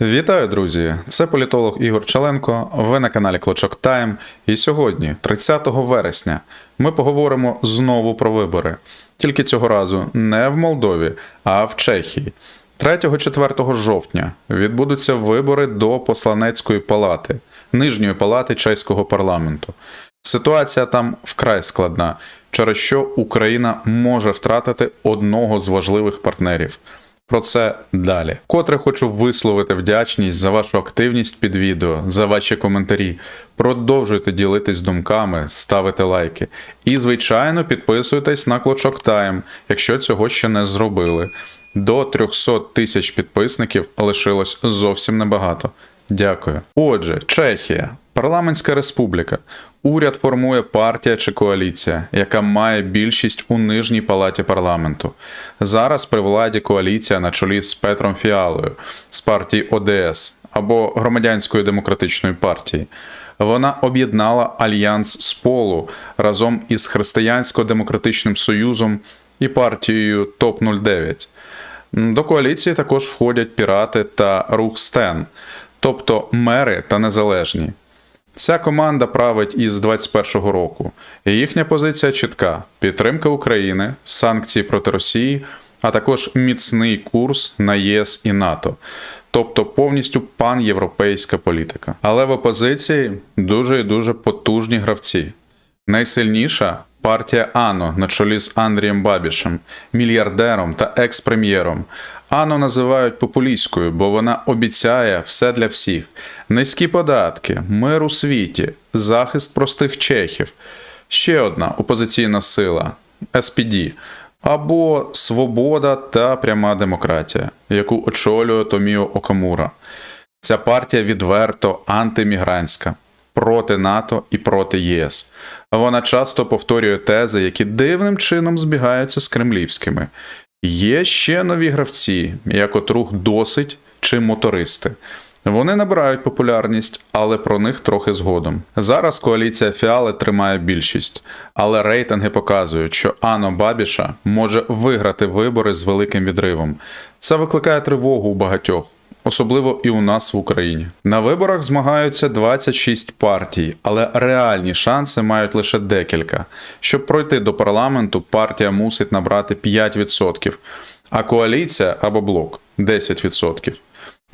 Вітаю, друзі! Це політолог Ігор Чаленко. Ви на каналі Клочок Тайм. І сьогодні, 30 вересня, ми поговоримо знову про вибори. Тільки цього разу не в Молдові, а в Чехії. 3-4 жовтня відбудуться вибори до посланецької палати, нижньої палати чеського парламенту. Ситуація там вкрай складна, через що Україна може втратити одного з важливих партнерів. Про це далі. Котре хочу висловити вдячність за вашу активність під відео, за ваші коментарі. Продовжуйте ділитись думками, ставити лайки. І, звичайно, підписуйтесь на Клочок Тайм, якщо цього ще не зробили. До 300 тисяч підписників лишилось зовсім небагато. Дякую. Отже, Чехія, парламентська республіка. Уряд формує партія чи коаліція, яка має більшість у нижній палаті парламенту. Зараз при владі коаліція на чолі з Петром Фіалою з партії ОДС або Громадянської демократичної партії. Вона об'єднала альянс Сполу разом із Християнсько-демократичним союзом і партією ТОП 09 До коаліції також входять пірати та рух Стен, тобто мери та незалежні. Ця команда править із 21-го року, і їхня позиція чітка: підтримка України, санкції проти Росії, а також міцний курс на ЄС і НАТО, тобто повністю панєвропейська політика. Але в опозиції дуже і дуже потужні гравці. Найсильніша партія АНО на чолі з Андрієм Бабішем, мільярдером та екс-прем'єром. Ану називають популістською, бо вона обіцяє все для всіх: низькі податки, мир у світі, захист простих чехів. Ще одна опозиційна сила СПД або Свобода та пряма демократія, яку очолює Томіо Окамура. Ця партія відверто антимігрантська, проти НАТО і проти ЄС. Вона часто повторює тези, які дивним чином збігаються з кремлівськими. Є ще нові гравці, як от рух досить чи мотористи. Вони набирають популярність, але про них трохи згодом. Зараз коаліція Фіали тримає більшість, але рейтинги показують, що Ано Бабіша може виграти вибори з великим відривом. Це викликає тривогу у багатьох. Особливо і у нас в Україні. На виборах змагаються 26 партій, але реальні шанси мають лише декілька. Щоб пройти до парламенту, партія мусить набрати 5%, а коаліція або блок 10%.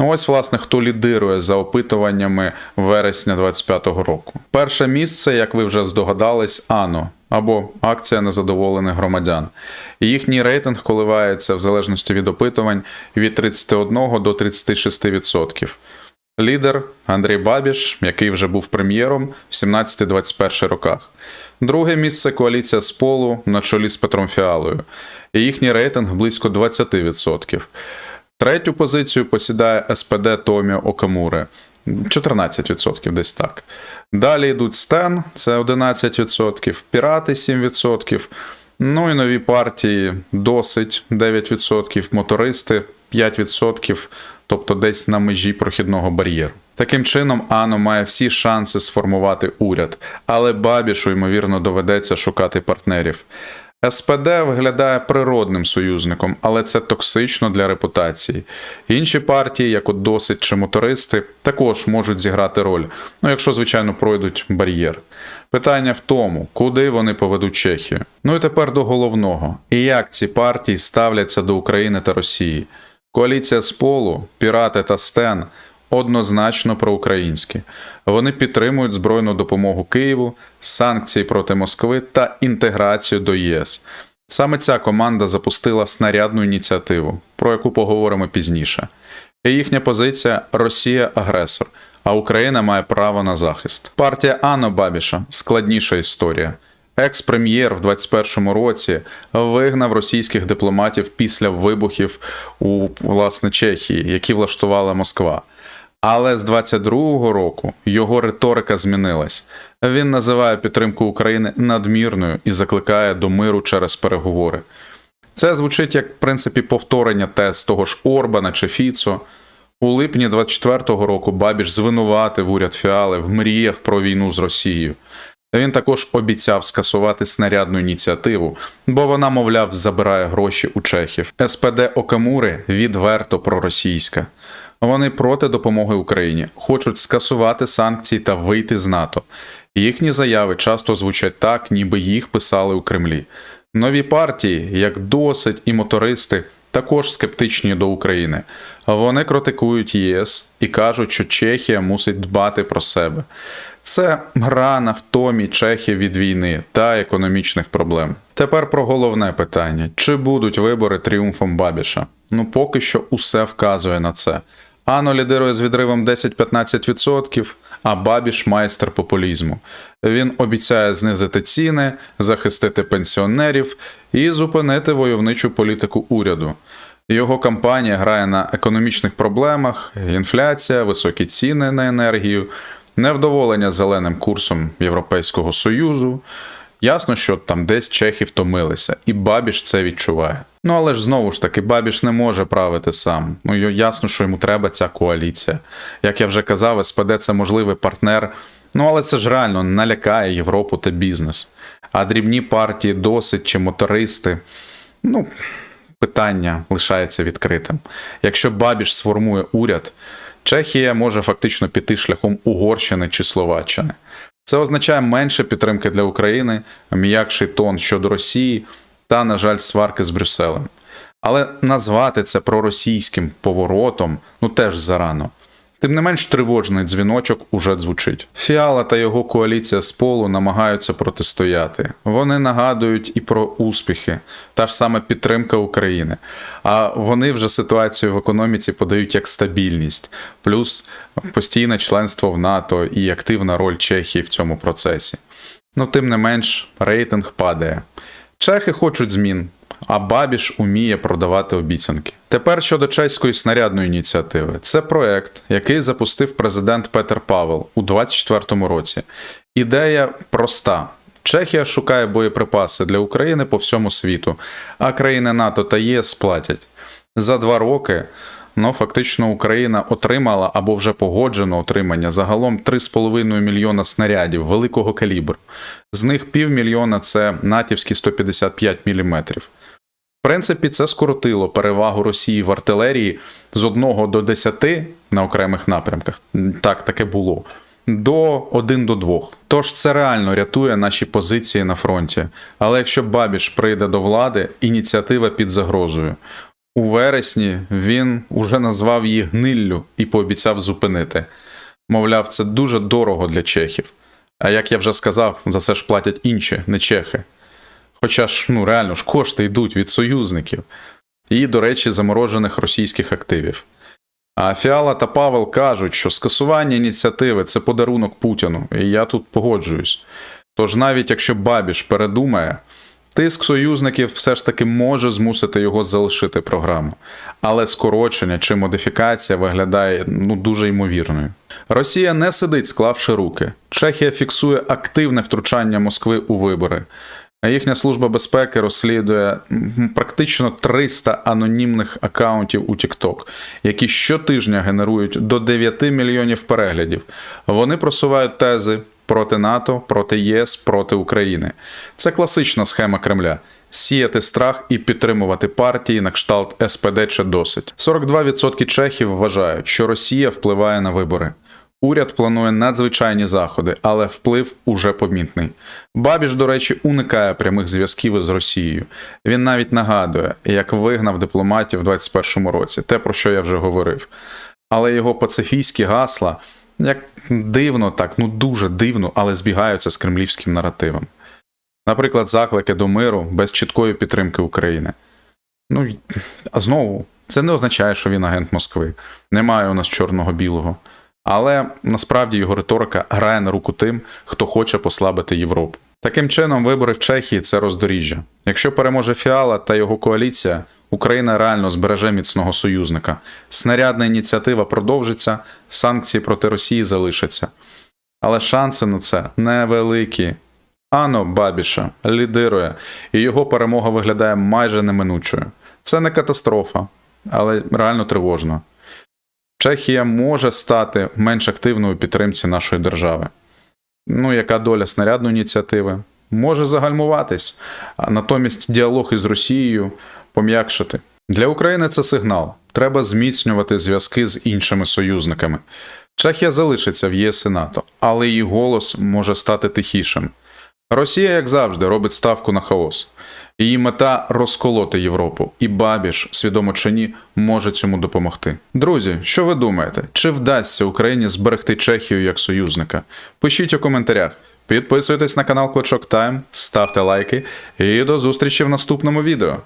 Ну ось, власне, хто лідирує за опитуваннями вересня 25-го року. Перше місце, як ви вже здогадались, АНО або акція незадоволених громадян. Їхній рейтинг коливається в залежності від опитувань від 31 до 36%. Лідер Андрій Бабіш, який вже був прем'єром в 17-21 роках. Друге місце коаліція з полу на чолі з Петром Фіалою. Їхній рейтинг близько 20%. Третю позицію посідає СПД Томіо Окамури 14% десь так. Далі йдуть Стен, це 11%, Пірати 7%. Ну і нові партії досить 9%, мотористи 5%, тобто десь на межі прохідного бар'єру. Таким чином, Ано має всі шанси сформувати уряд, але Бабішу, ймовірно, доведеться шукати партнерів. СПД виглядає природним союзником, але це токсично для репутації. Інші партії, як от досить чи мотористи, також можуть зіграти роль, ну якщо, звичайно, пройдуть бар'єр. Питання в тому, куди вони поведуть Чехію. Ну і тепер до головного: і як ці партії ставляться до України та Росії. Коаліція Сполу, Пірати та Стен однозначно проукраїнські. Вони підтримують збройну допомогу Києву, санкції проти Москви та інтеграцію до ЄС. Саме ця команда запустила снарядну ініціативу, про яку поговоримо пізніше. І їхня позиція Росія агресор, а Україна має право на захист. Партія Анно Бабіша складніша історія. Екс-прем'єр в 21-му році вигнав російських дипломатів після вибухів у власне Чехії, які влаштувала Москва. Але з 22-го року його риторика змінилась. Він називає підтримку України надмірною і закликає до миру через переговори. Це звучить як в принципі повторення тез того ж Орбана чи Фіцо. У липні 24-го року Бабіш звинуватив уряд Фіали в мріях про війну з Росією. Він також обіцяв скасувати снарядну ініціативу, бо вона, мовляв, забирає гроші у чехів. СПД Окамури відверто проросійська. Вони проти допомоги Україні, хочуть скасувати санкції та вийти з НАТО. Їхні заяви часто звучать так, ніби їх писали у Кремлі. Нові партії, як досить і мотористи, також скептичні до України. Вони критикують ЄС і кажуть, що Чехія мусить дбати про себе. Це гра на втомі Чехії від війни та економічних проблем. Тепер про головне питання: чи будуть вибори тріумфом Бабіша? Ну поки що усе вказує на це. Ано лідирує з відривом 10-15%, а Бабіш майстер популізму. Він обіцяє знизити ціни, захистити пенсіонерів і зупинити войовничу політику уряду. Його кампанія грає на економічних проблемах, інфляція, високі ціни на енергію, невдоволення зеленим курсом Європейського Союзу. Ясно, що там десь чехи втомилися, і Бабіш це відчуває. Ну але ж знову ж таки, Бабіш не може правити сам. Ну ясно, що йому треба ця коаліція. Як я вже казав, СПД це можливий партнер. Ну але це ж реально налякає Європу та бізнес. А дрібні партії досить чи мотористи. Ну, питання лишається відкритим. Якщо Бабіш сформує уряд, Чехія може фактично піти шляхом Угорщини чи Словаччини. Це означає менше підтримки для України, м'якший тон щодо Росії та, на жаль, сварки з Брюсселем. Але назвати це проросійським поворотом ну теж зарано. Тим не менш, тривожний дзвіночок уже звучить. Фіала та його коаліція з полу намагаються протистояти. Вони нагадують і про успіхи, та ж саме підтримка України. А вони вже ситуацію в економіці подають як стабільність, плюс постійне членство в НАТО і активна роль Чехії в цьому процесі. Ну, тим не менш, рейтинг падає. Чехи хочуть змін, а Бабіш уміє продавати обіцянки. Тепер щодо чеської снарядної ініціативи. Це проект, який запустив президент Петер Павел у 2024 році. Ідея проста. Чехія шукає боєприпаси для України по всьому світу, а країни НАТО та ЄС платять. За два роки ну, фактично Україна отримала або вже погоджено отримання загалом 3,5 мільйона снарядів великого калібру. З них півмільйона це натівські 155 мм. В принципі, це скоротило перевагу Росії в артилерії з 1 до 10 на окремих напрямках. Так, таке було. До 1 до 2. Тож це реально рятує наші позиції на фронті. Але якщо Бабіш прийде до влади, ініціатива під загрозою. У вересні він уже назвав її гниллю і пообіцяв зупинити. Мовляв, це дуже дорого для чехів. А як я вже сказав, за це ж платять інші, не чехи. Хоча ж, ну реально ж кошти йдуть від союзників і, до речі, заморожених російських активів. А Фіала та Павел кажуть, що скасування ініціативи це подарунок Путіну, і я тут погоджуюсь. Тож навіть якщо Бабіш передумає, тиск союзників все ж таки може змусити його залишити програму. Але скорочення чи модифікація виглядає ну, дуже ймовірною. Росія не сидить, склавши руки. Чехія фіксує активне втручання Москви у вибори. Їхня служба безпеки розслідує практично 300 анонімних акаунтів у TikTok, які щотижня генерують до 9 мільйонів переглядів. Вони просувають тези проти НАТО, проти ЄС, проти України. Це класична схема Кремля. Сіяти страх і підтримувати партії на кшталт СПД чи досить. 42% чехів вважають, що Росія впливає на вибори. Уряд планує надзвичайні заходи, але вплив уже помітний. Бабіш, до речі, уникає прямих зв'язків із Росією. Він навіть нагадує, як вигнав дипломатів у 21-му році, те про що я вже говорив. Але його пацифійські гасла, як дивно, так, ну дуже дивно, але збігаються з кремлівським наративом. Наприклад, заклики до миру без чіткої підтримки України. Ну, а знову, це не означає, що він агент Москви. Немає у нас чорного-білого. Але насправді його риторика грає на руку тим, хто хоче послабити Європу. Таким чином, вибори в Чехії це роздоріжжя. Якщо переможе Фіала та його коаліція, Україна реально збереже міцного союзника. Снарядна ініціатива продовжиться, санкції проти Росії залишаться. Але шанси на це невеликі. Ано Бабіша лідирує, і його перемога виглядає майже неминучою. Це не катастрофа, але реально тривожно. Чехія може стати менш активною підтримці нашої держави. Ну, яка доля снарядної ініціативи? Може загальмуватись, а натомість діалог із Росією пом'якшити. Для України це сигнал. Треба зміцнювати зв'язки з іншими союзниками. Чехія залишиться в ЄС і НАТО, але її голос може стати тихішим. Росія, як завжди, робить ставку на хаос. Її мета розколоти Європу, і Бабіш, свідомо чи ні, може цьому допомогти. Друзі, що ви думаєте? Чи вдасться Україні зберегти Чехію як союзника? Пишіть у коментарях. Підписуйтесь на канал Клочок Тайм, ставте лайки і до зустрічі в наступному відео.